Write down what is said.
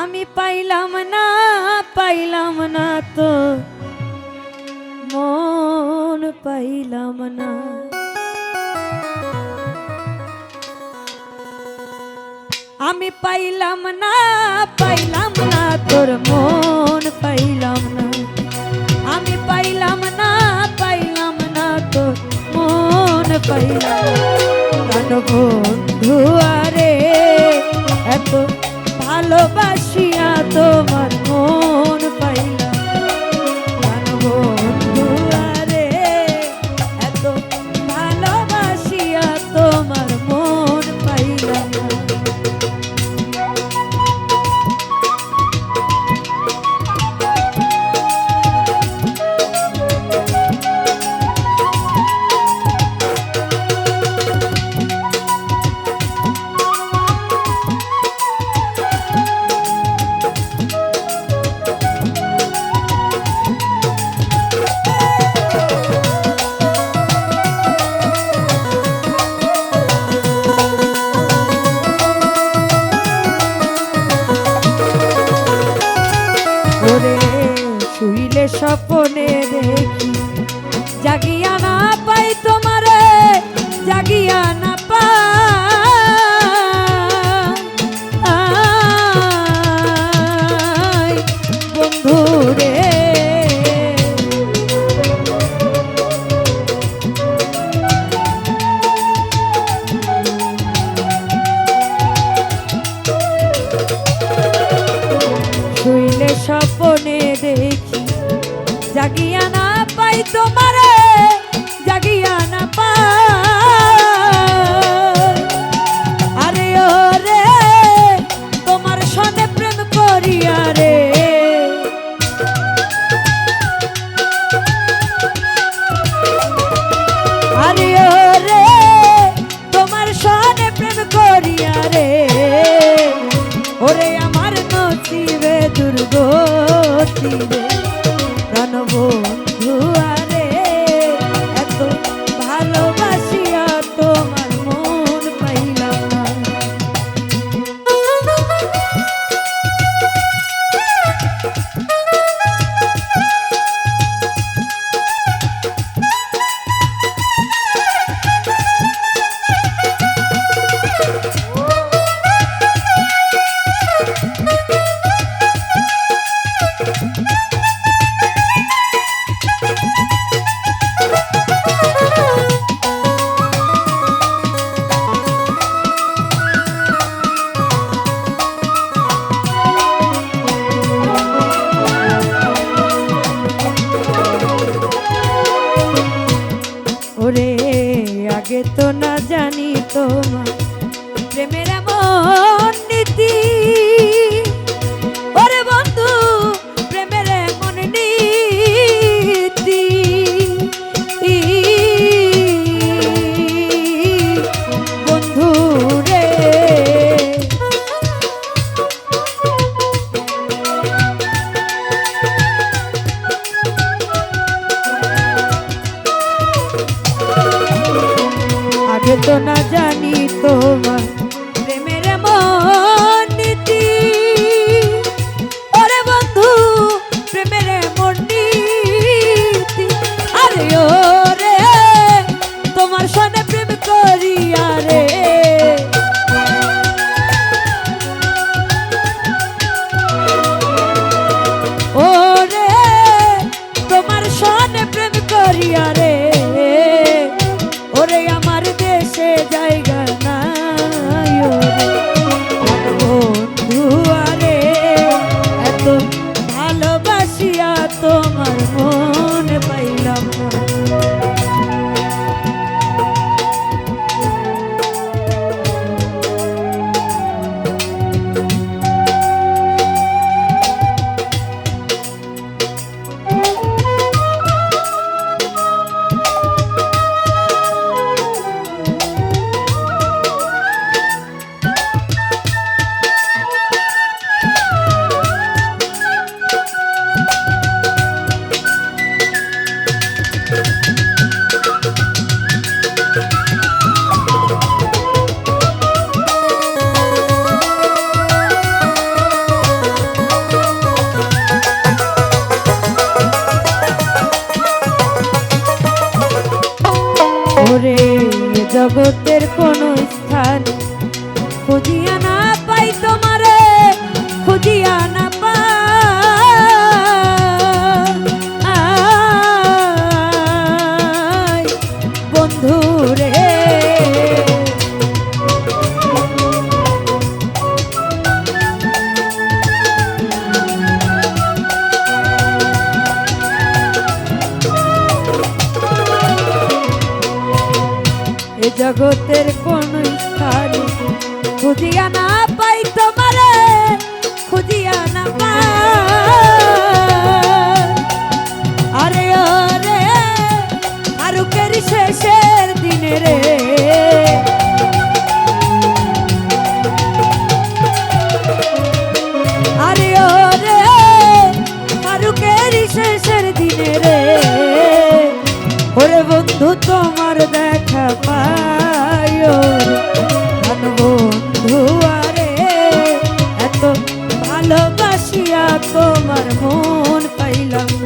আমি পাইলাম না পাইলাম না তো। মন পাইলাম না। আমি পাইলাম না পাইলাম না তোর মন পাইলাম না। আমি পাইলাম না পাইলাম না তোর মন পাইলাম কান বন্ধু আরে ভালোবাসিয়া তোমার মন। না পাই তোমারে, জাগিয়া না পাই। আরে ও রে তোমার সনে প্রেম করিয়া রে। আরে ও রে তোমার সনে প্রেম করিয়া রে। ওরে আমার নসিবে দুর্গতি রে। তোমার প্রেমের মনীতি ওরে বন্ধু, প্রেমের মনীতি আরে ও রে তোমার সনে প্রেম করিয়া রে। ও রে তোমার সনে প্রেম করিয়া রে। ওরে আমার দেশে জায়গা জগতের কোন স্থান খুঁজিয়া না জগতের কোন স্থানে খুঁজিয়া না পাইতো ভালোবাসিয়া তোমার মন পাইলাম।